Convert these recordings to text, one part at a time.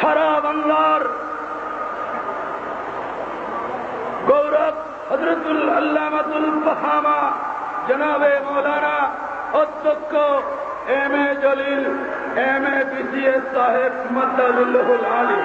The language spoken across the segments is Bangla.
সারা বাংলার গৌরব হজরতুল আল্লামাতুল ফাহামা, জনাবে মৌলানা অধ্যক্ষ M A Jalil, M A BCS সাহেব মদ্দালুল্লাহুল আলী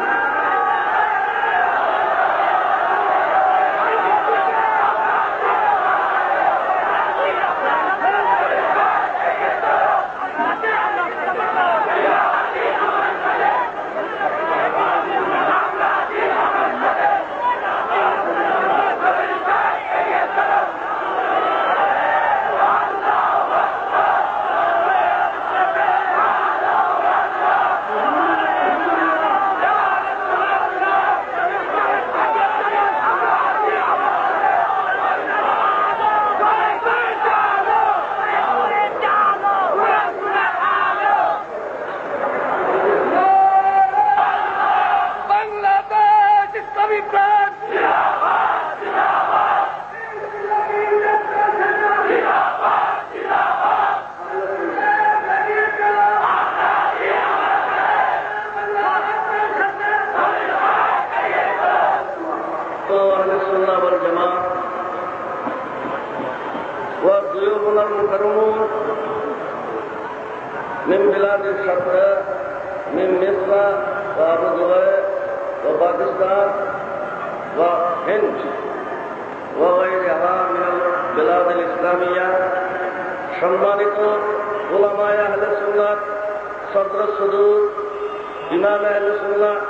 ইমাম আহলে সুন্নাত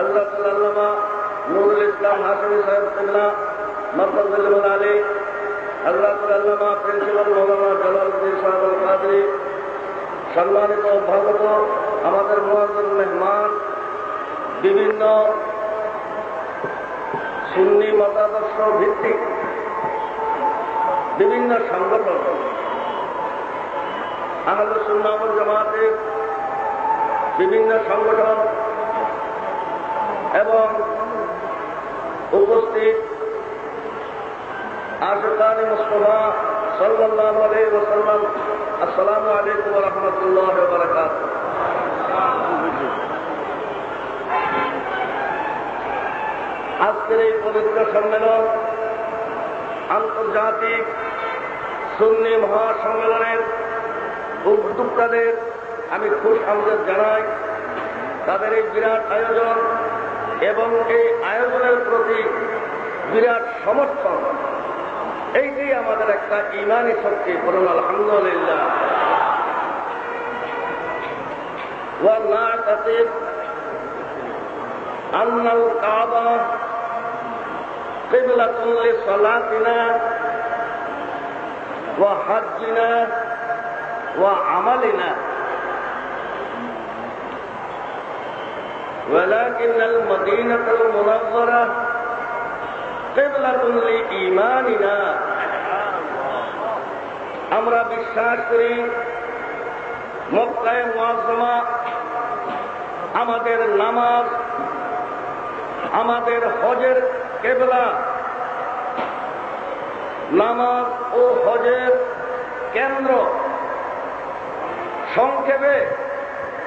আল্লাহ আল্লামা নুরুল ইসলাম হাসমি আলী আল্লামা প্রিন্সিপাল মৌলানা জালালুদ্দিন সাহেব কাদরি, সম্মানিত অভ্যাগত আমাদের মহাজন মেহমান, বিভিন্ন সুন্নি মতাদর্শ ভিত্তিক বিভিন্ন সংগঠন আমাদের সুন্নামল জামাতের বিভিন্ন সংগঠন এবং উপস্থিত আশকানি মুস্তফা সাল্লাল্লাহু আলাইহি আসসালামু আলাইকুম রাহমাতুল্লাহি বারাকাতুহু। আজকের এই পবিত্র সম্মেলন আন্তর্জাতিক সুন্নি মহাসম্মেলনের উদ্যোক্তাদের আমি খুশ আমদের জানাই তাদের এই বিরাট আয়োজন এবং এই আয়োজনের প্রতি বিরাট সমর্থন এইটি আমাদের একটা ইমানি শক্তি বলুন আলহামদুলিল্লাহ ونعتقد أن الكعبة قبلة لصلاتنا وحجنا وعملنا ولكن المدينة المنورة قبلة لإيماننا আমরা বিশ্বাস করি মক্কায় মুআজ্জমা আমাদের নামাজ আমাদের হজের কেবলা নামাজ ও হজের কেন্দ্র সংক্ষেপে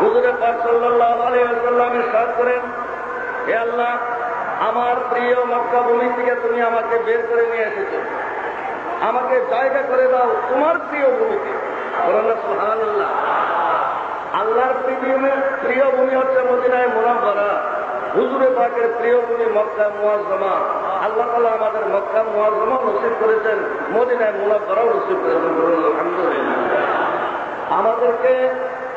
হুজুরে পাক সাল্লাল্লাহু আলাইহি ওয়াসাল্লাম ইরশাদ করেন, হে আল্লাহ, আমার প্রিয় মক্কা ভূমি থেকে তুমি আমাকে বের করে নিয়ে এসেছ। আমাকে জায়গা করে দাও তোমার প্রিয় ভূমিতে। বলেন না, সুবহানাল্লাহ। আল্লাহর প্রিয় ভূমি হচ্ছে মদিনায় মোনাম্বরা হুজুরে পাকের প্রিয় ভূমি মক্কা মুয়াজ্জমা আল্লাহ তালা আমাদের মক্কা মুয়াজ্জমা নসিব করেছেন, মদিনায় মোনাম্বরাও নসিব করেছেন আমাদেরকে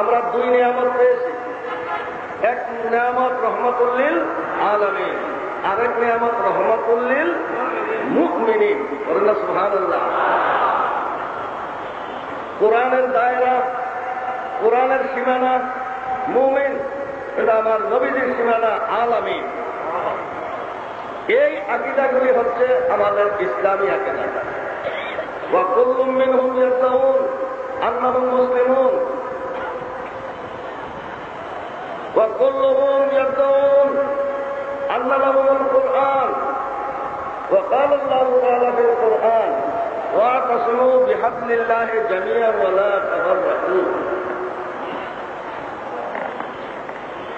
আমরা দুই নিয়ামত পেয়েছি এক নিয়ামত রহমতুল্লিল আলমিন আরেক নিয়ামত রহমতুল্লিল মুকমিনী সুহানুল্লাহ কোরআনের দায়রা কোরআনের সীমানা মুমিন এটা আমার নবীজির সীমানা আলামিন এই আকিদাগুলি হচ্ছে আমাদের ইসলামী আকিদা وكل منهم يدعون أنهم مسلمون وكلهم يدعون أن لهم القرآن. وقال الله تعالى في القرآن واعتصموا بحبل الله جميعا ولا تفرقوا.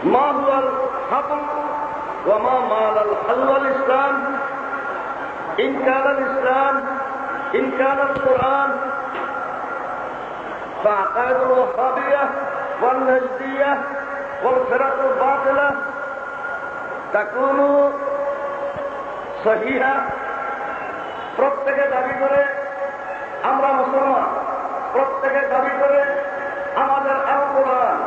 ما هو الحبل وما مال الحل والإسلام؟ إن كان الإسلام إن كان القرآن فعقائد الوهابية والنجدية والفرق الباطلة تكون صحيحة প্রত্যেকে দাবি করে আমরা মুসলমান প্রত্যেকে দাবি করে আমাদের আল কোরআন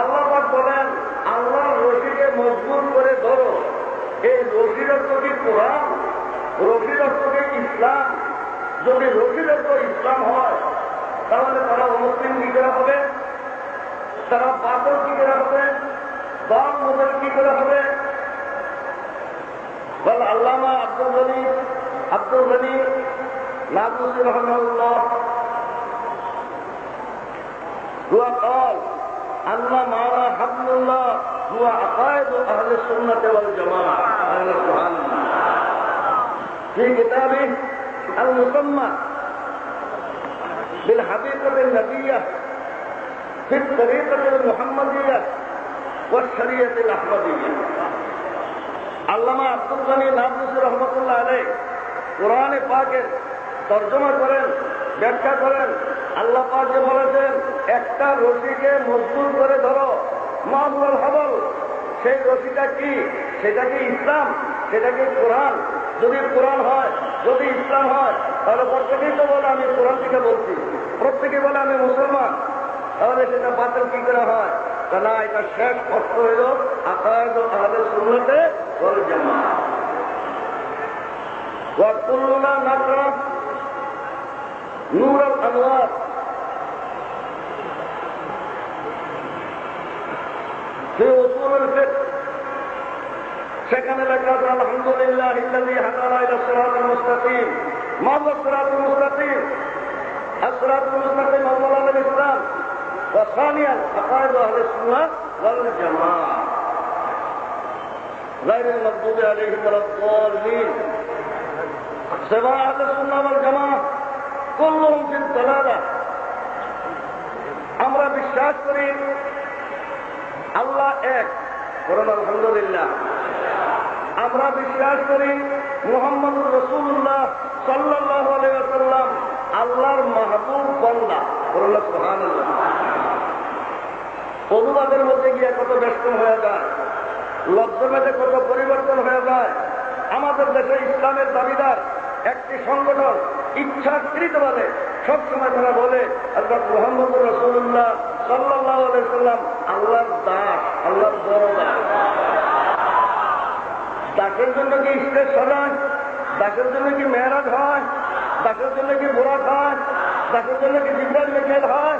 আল্লাহ পাক বলেন আল্লাহ রশিকে মজবুর করে ধরো এই রশির অর্থ কি কোরআন রশির অর্থ কি ইসলাম যদি রশির অর্থ ইসলাম হয় তাহলে তারা মুসলিম কি করে হবে তারা বাদল কি করে হবে দল মদল কি করে হবে বল আল্লামা আব্দুল গনি আব্দুল গনি নাবুসি রহমাল্লাহ هو قال أن معنى حبل الله هو عقائد أهل السنة والجماعة أهل سبحان الله في كتابه المسمى بالحقيقة النبية في الطريقة المحمدية والشريعة الأحمدية আল্লামা আব্দুল গনি নাবুসি রহমতুল্লাহ আলাই কোরআনে পাকের তর্জমা করেন ব্যাখ্যা করেন আল্লাহ পাক যে বলেছেন একটা রশিকে মজবুর করে ধরো মাহবুল হাবল সেই রশিটা কি সেটা কি ইসলাম সেটা কি কোরআন যদি কোরআন হয় যদি ইসলাম হয় তাহলে প্রত্যেকেই তো বলে আমি কোরআন থেকে বলছি প্রত্যেকে বলে আমি মুসলমান তাহলে সেটা বাতিল কি করে হয় তা না এটা শেষ অর্থ হইল আকাশ আহলে সুন্নতে ওয়াল জামাত وكلنا نقرأ نور الأنوار في أصول الفقه সেখানে লেখা আছে আলহামদুলিল্লাহ ইল্লাযী হাদানা ইলা সিরাতিল মুস্তাকিম মা হুয়া সিরাতুল মুস্তাকিম الصراط المستقيم أولا الإسلام وثانيا عقائد أهل السنة والجماعة غير المغضوب عليهم ولا الضالين سواء أهل السنة والجماعة كلهم في الضلالة আমরা বিশ্বাস করি আল্লাহ এক বলুন আলহামদুলিল্লাহ আমরা বিশ্বাস করি মোহাম্মদ রসুল্লাহ সাল্লাহ আলাইসাল্লাম আল্লাহর মাহবুব বন্দা বলুন সুবহানাল্লাহ অনুবাদের মধ্যে গিয়ে কত ব্যস্ত হয়ে যায় লব্ধমেধে কত পরিবর্তন হয়ে যায়। আমাদের দেশে ইসলামের দাবিদার একটি সংগঠন ইচ্ছাকৃতভাবে সবসময় তারা বলে আল্লাহ মোহাম্মদ রসুল্লাহ সাল্লাহ সাল্লাম আল্লাহর দাস, আল্লাহর বড় দাস দাসের জন্য কি স্টেজ সাজায় দাসের জন্য কি মেয়েরাজ হয়? দাসের জন্য কি বোরাক হয়? দাসের জন্য কি জিব্রাইল মেঘেল হয়?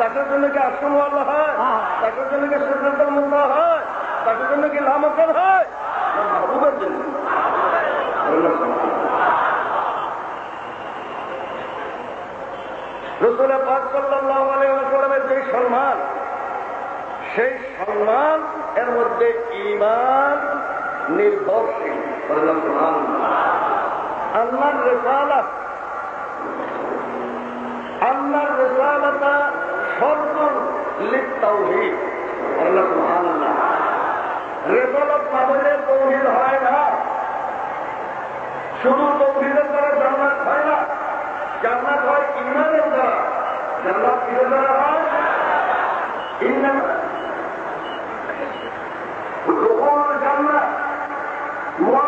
দাসের জন্য কি আশ্রম আল্লাহ হয়। দাসের জন্য কি সুন্দর মুন্দা হয়? দাসের জন্য কি লামকর হয়? মাহবুবের জন্য। রসুল পাক সাল্লাহ যে সম্মান সেই সম্মান এর মধ্যে ইমান নির্ভরশীল। আল্লাহর রেসালা আল্লাহর রেসালাতা সর্বন লিপ্তাউহিদ আল্লাহ সুবহানাল্লাহ। রেসালত না হলে তৌহিদ হয় না। শুধু তৌহিদের দ্বারা জান্নাত হয় না, জান্নাত হয় ইমানের দ্বারা। জান্নাত কিসের দ্বারা হয়? ইমান। জান্নাত।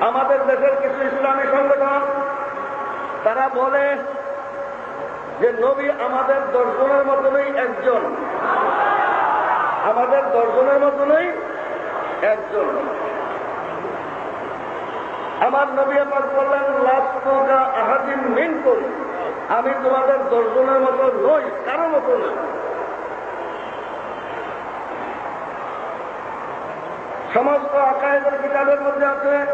আমাদের দেশের কিছু ইসলামী সংগঠন, তারা বলে যে নবী আমাদের দর্শনের মতনই একজন। আমাদের দর্শনের মতনই একজন। আমার নবী আমার বললেন লাস্টকা আহাদিন মিন করি আমি তোমাদের দর্শনের মতো নই, কারও মতো নই। সমস্ত আকায়েদের কিতাবের মধ্যে আছে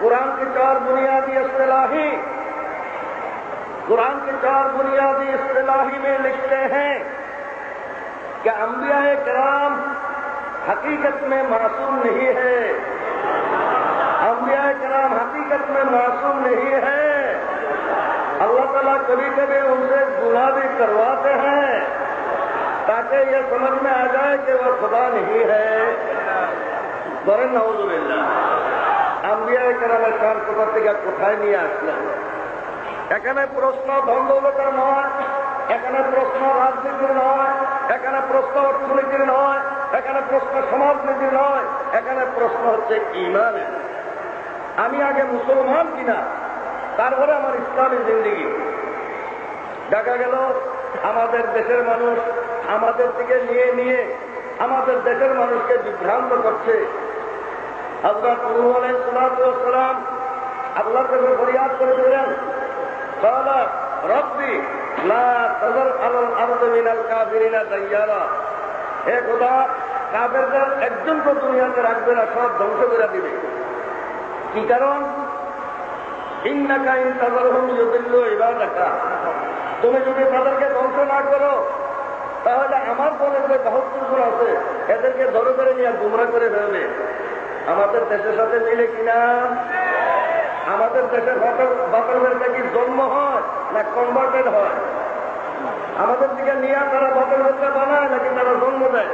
قرآن کے چار بنیادی اصطلاحی قرآن کی چار بنیادی اصطلاحی میں لکھتے ہیں کہ انبیاء کرام حقیقت میں معصوم نہیں ہے۔ انبیاء کرام حقیقت میں معصوم نہیں ہے۔ اللہ تعالیٰ کبھی کبھی ان سے گناہ بھی کرواتے ہیں تاکہ یہ سمجھ میں آ جائے کہ وہ خدا نہیں ہے۔ برن نعوذ باللہ۔ আম্বিয়া কেরামের কান কোথা থেকে কোথায় নিয়ে আসলেন এখানে প্রশ্ন ধন্দৌলতার নয়, এখানে প্রশ্ন রাজনীতির নয়, এখানে প্রশ্ন অর্থনীতির নয়, এখানে প্রশ্ন সমাজনীতির নয়, এখানে প্রশ্ন হচ্ছে ইমানের। আমি আগে মুসলমান কিনা, তারপরে আমার ইসলামী জিন্দিগি। দেখা গেল, আমাদের দেশের মানুষ আমাদের থেকে নিয়ে নিয়ে আমাদের দেশের মানুষকে বিভ্রান্ত করছে। হজরত নূহ আলাইহিসসালাম আল্লাহর কাছে ফরিয়াদ করে দিলেন قال ربي لا تذر على الارض من الكافرين ديارا হে খোদা কাফেরদের একজন তো দুনিয়াতে রাখবে না সব ধ্বংস করে দিবে কি কারণ ইন্নাকা ইন তাজারহুম ইউদিল্লু ইবাদাকা তুমি যদি তাদেরকে ধ্বংস না করো তাহলে আমার মনে যে বাহাত্তর জন আছে এদেরকে ধরে ধরে নিয়ে গুমরা করে ফেলবে আমাদের দেশের সাথে মিলে কিনা আমাদের দেশের বাতলবেলটা কি জন্ম হয় না কনভার্টেড হয়? আমাদের দিকে নিয়ে তারা বাতলবেলটা বানায় নাকি তারা জন্ম দেয়?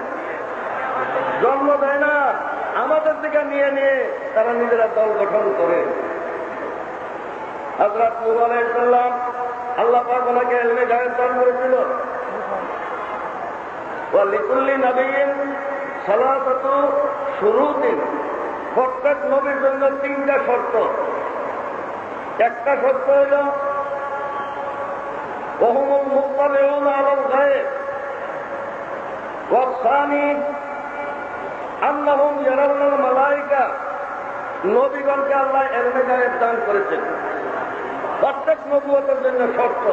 জন্ম দেয় না। আমাদের দিকে নিয়ে নিয়ে তারা নিজেরা দল গঠন করে। হজরত মুহ আলাইসাল্লাম আল্লাহ পাক ওনাকে এলমে গায়ের দান করেছিল। লিকুল্লি নবীন সালাসত শুরুদিন প্রত্যেক নবীর জন্য তিনটা শর্ত। একটা শর্ত হইল, বহুমুল মুক্তাবেউন আলম গায়ে ওয়াসানি আল্লাহম ইয়ারাউনাল মালাইকা। নবীগণকে আল্লাহ এলমে গায়েব দান করেছেন। প্রত্যেক নবুয়তের জন্য শর্ত।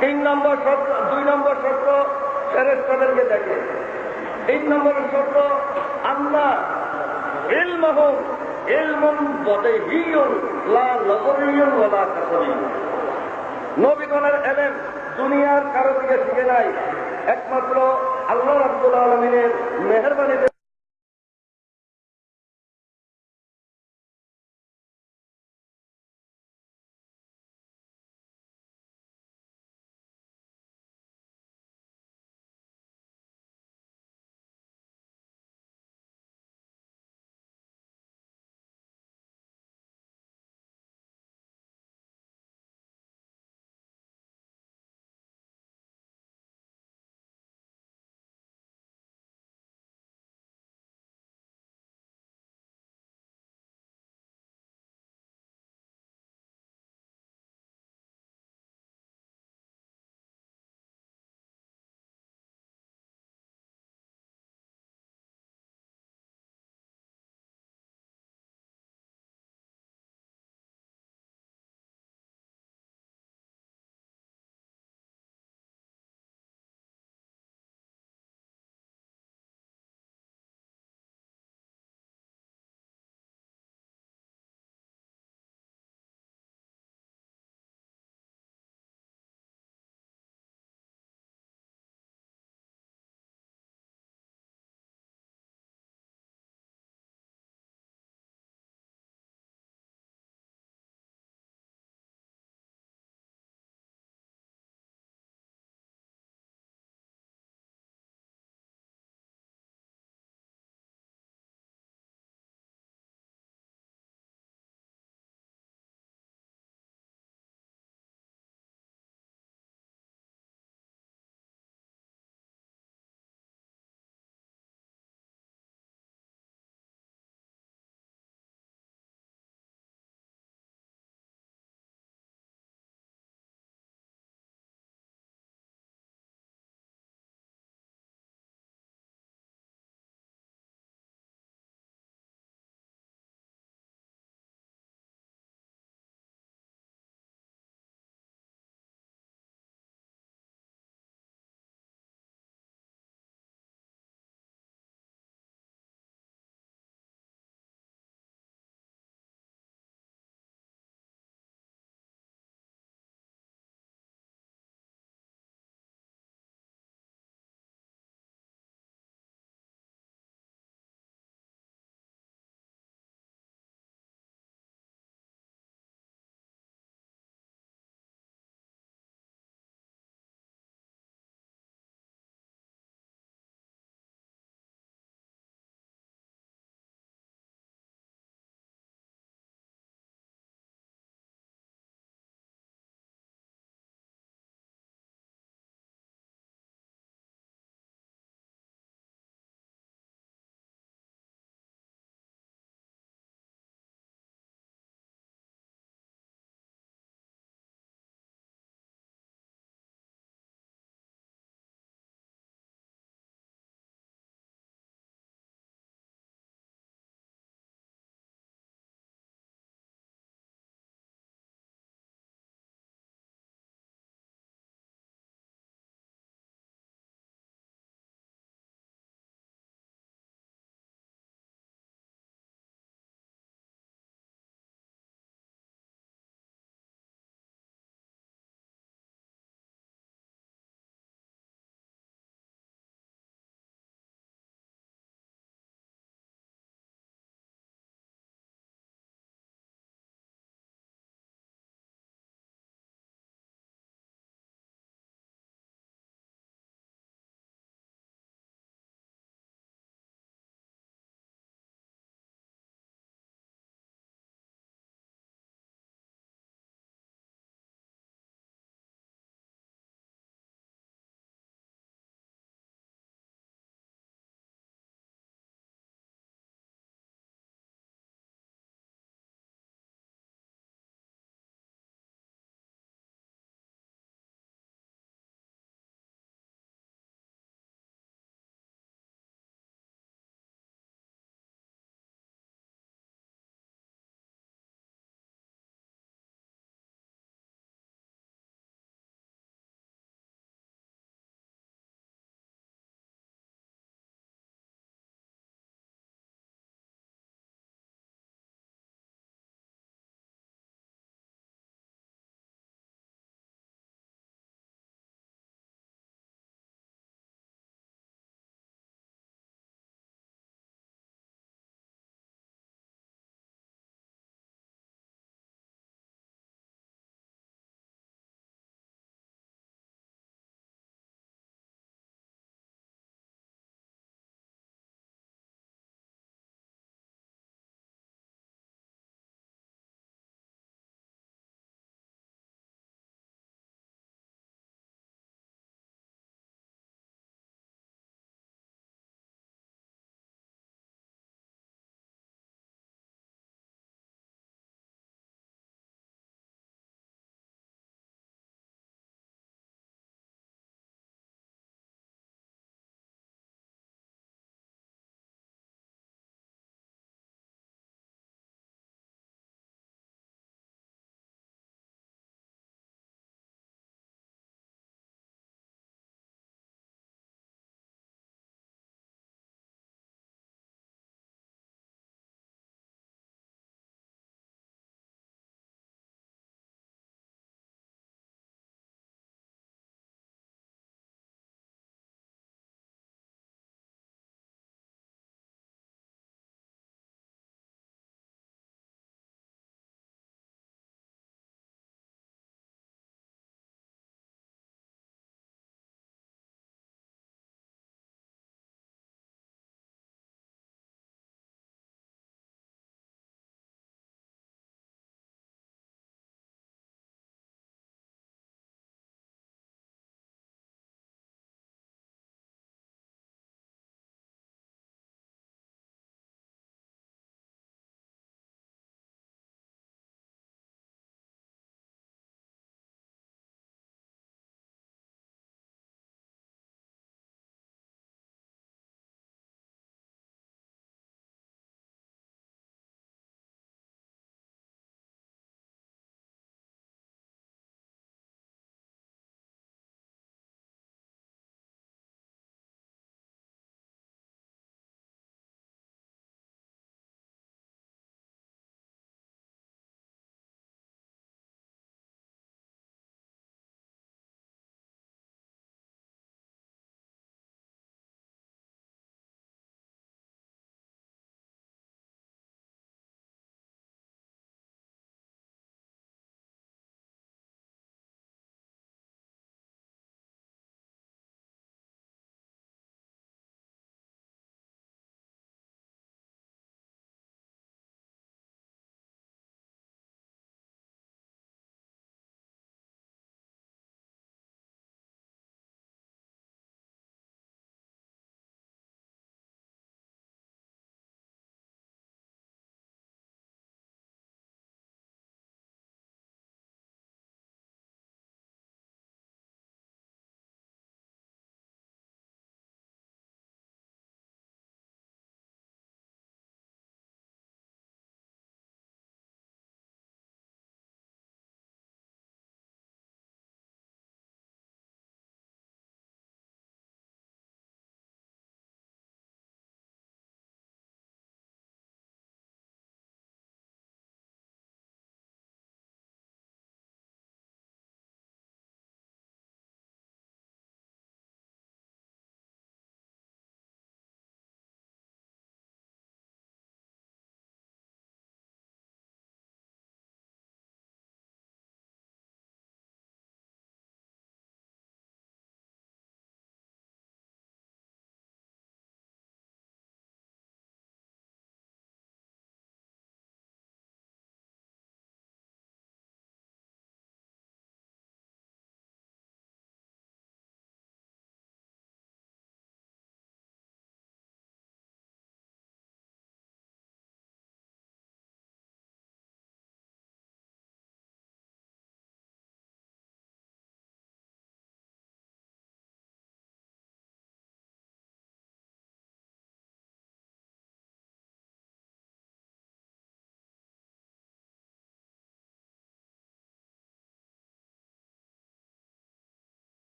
তিন নম্বর শর্ত, দুই নম্বর শর্ত ফেরেস্তাদেরকে দেখে। তিন নম্বর শর্ত নবীগণের এলেম দুনিয়ার কারও দিকে শিখে নাই। একমাত্র আল্লাহ আব্দুল আলমিনের মেহরবানিতে